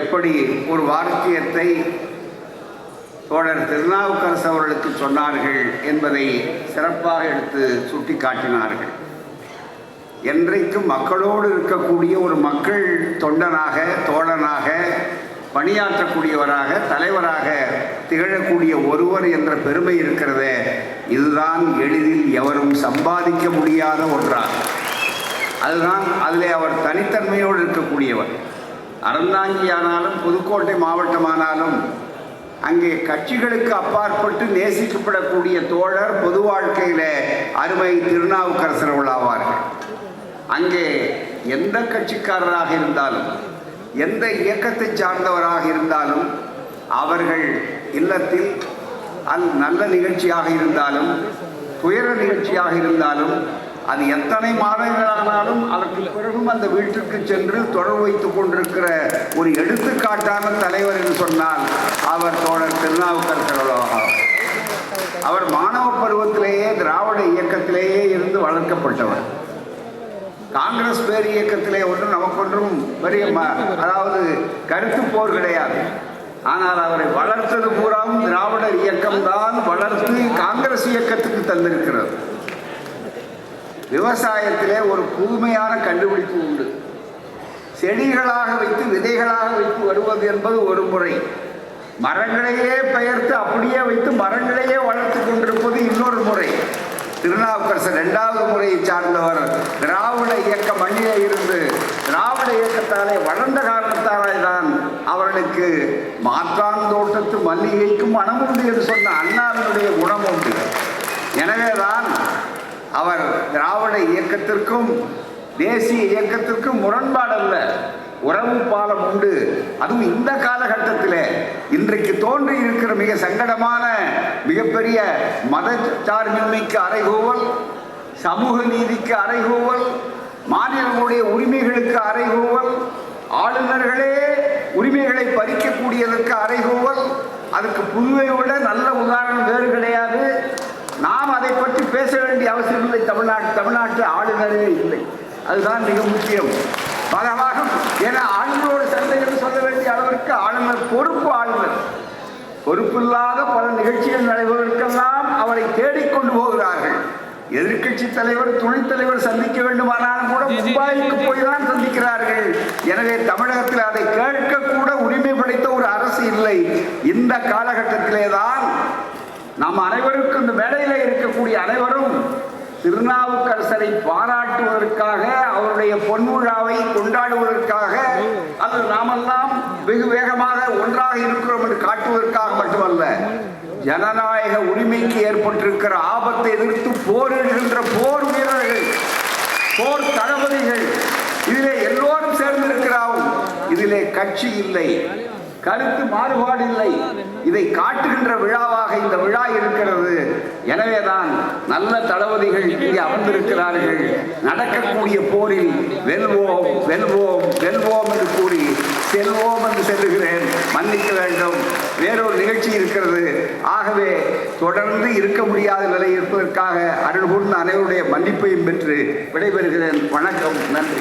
எப்படி ஒரு வாக்கியத்தை தோழர் திருநாவுக்கரசு அவர்களுக்கு சொன்னார்கள் என்பதை சிறப்பாக எடுத்து சுட்டி காட்டினார்கள் என்றைக்கும் மக்களோடு இருக்கக்கூடிய ஒரு மக்கள் தொண்டனாக தோழனாக பணியாற்றக்கூடியவராக தலைவராக திகழக்கூடிய ஒருவர் என்ற பெருமை இருக்கிறதே இதுதான் எளிதில் எவரும் சம்பாதிக்க முடியாத ஒன்றாகும். அதுதான் அதிலே அவர் தனித்தன்மையோடு இருக்கக்கூடியவர். அறந்தாங்கியானாலும் புதுக்கோட்டை மாவட்டமானாலும் அங்கே கட்சிகளுக்கு அப்பாற்பட்டு நேசிக்கப்படக்கூடிய தோழர் பொது வாழ்க்கையில அருமை திருநாவுக்கரசர் உள்ளாவார்கள் அங்கே எந்த கட்சிக்காரராக இருந்தாலும் எந்த இயக்கத்தை சார்ந்தவராக இருந்தாலும் அவர்கள் இல்லத்தில் அல் நல்ல நிகழ்ச்சியாக இருந்தாலும் துயர நிகழ்ச்சியாக இருந்தாலும் அது எத்தனை மாதங்களானாலும் அதற்கு பிறகும் அந்த வீட்டிற்கு சென்று தொடர்பு வைத்துக் கொண்டிருக்கிற ஒரு எடுத்துக்காட்டான தலைவர் என்று சொன்னால் அவர் தோழர் திருநாவுக்கரசர் அவர் மாணவ பருவத்திலேயே திராவிட இயக்கத்திலேயே இருந்து வளர்க்கப்பட்டவர். காங்கிரஸ் பேர் இயக்கத்திலே ஒன்றும் நமக்கொன்றும் பெரிய அதாவது கருத்து போர் கிடையாது. ஆனால் அவரை வளர்த்தது பூராவும் திராவிட இயக்கம்தான் வளர்த்து காங்கிரஸ் இயக்கத்துக்கு தந்திருக்கிறது. விவசாயத்திலே ஒரு புதுமையான கண்டுபிடிப்பு உண்டு. செடிகளாக வைத்து விதைகளாக வைத்து வருவது என்பது ஒரு முறை. மரங்களையே பெயர்த்து அப்படியே வைத்து மரங்களையே வளர்த்து கொண்டிருப்பது இன்னொரு முறை. திருநாவுக்கரசர் இரண்டாவது முறையை சார்ந்தவர். திராவிட இயக்க மண்ணிலே இருந்து திராவிட இயக்கத்தாலே வளர்ந்த காரணத்தாலே தான் அவர்களுக்கு மாற்றாந்தோட்டத்து மல்லிகைக்கும் மனம் உண்டு என்று சொன்ன அண்ணாவினுடைய குணம் உண்டு. எனவேதான் அவர் திராவிட இயக்கத்திற்கும் தேசிய இயக்கத்திற்கும் முரண்பாடல்ல. உறவு பாலம் உண்டு. அதுவும் இந்த காலகட்டத்திலே. இன்றைக்கு தோன்றி இருக்கிற மிக சங்கடமான மிகப்பெரிய மதச்சார்பின்மைக்கு அறைகூவல் சமூக நீதிக்கு அறைகூவல் மாநிலங்களுடைய உரிமைகளுக்கு அறைகூவல் ஆளுநர்களே உரிமைகளை பறிக்கக்கூடியதற்கு அறைகூவல் அதுக்கு புதுவை விட நல்ல உதாரணம் வேறு கிடையாது நாம் அதை பற்றி பேச வேண்டிய அவசியம் இல்லை தமிழ்நாட்டு தமிழ்நாட்டில் ஆளுநரே இல்லை. அதுதான் மிக முக்கியம். பலவாக ஏன்னா ஆளுநரோடு சண்டை என்று சொல்ல வேண்டிய அளவிற்கு ஆளுநர் பொறுப்பு ஆளுநர். பொறுப்பில்லாத பல நிகழ்ச்சிகள் நடைபெறுவதற்கெல்லாம் அவரை தேடிக்கொண்டு போகிறார்கள். எதிர்க்கட்சி தலைவர் துணைத் தலைவர் சந்திக்க வேண்டுமானாலும் கூட மும்பாய்க்கு போய் தான் சந்திக்கிறார்கள். எனவே தமிழகத்தில் அதை கேட்க கூட உரிமை படைத்த ஒரு அரசு இல்லை. இந்த காலகட்டத்திலே தான் நாம் அனைவருக்கும் இந்த மேடையில் இருக்கக்கூடிய அனைவரும் திருநாவுக்கரசரை பாராட்டுவதற்காக அவருடைய பொன்விழாவை கொண்டாடுவதற்காக அது நாமெல்லாம் வெகு வேகமாக ஒன்றாக இருக்கிறோம் என்று காட்டுவதற்காக மட்டுமல்ல ஜனநாயக உரிமைக்கு ஏற்பட்டிருக்கிற ஆபத்தை எதிர்த்து போரிடுகின்ற போர் வீரர்கள் போர் தளபதிகள் இதிலே எல்லோரும் சேர்ந்திருக்கிறோம் இதிலே கட்சி இல்லை கருத்து மாறுபாடு இல்லை. இதை காட்டுகின்ற விழாவை இந்த விழா இருக்கிறது. எனவேதான் நல்ல தளபதிகள் இங்கே அமர்ந்திருக்கிறார்கள். நடக்கக்கூடிய போரில் வெல்வோம் வெல்வோம் வெல்வோம் என்று கூறி செல்வோம் என்று செல்லுகிறேன். மன்னிக்க வேண்டும். வேறொரு நிகழ்ச்சி இருக்கிறது. ஆகவே தொடர்ந்து இருக்க முடியாத நிலை இருப்பதற்காக அருள் கூர்ந்த அனைவருடைய மன்னிப்பையும் பெற்று விடைபெறுகிறேன். வணக்கம். நன்றி.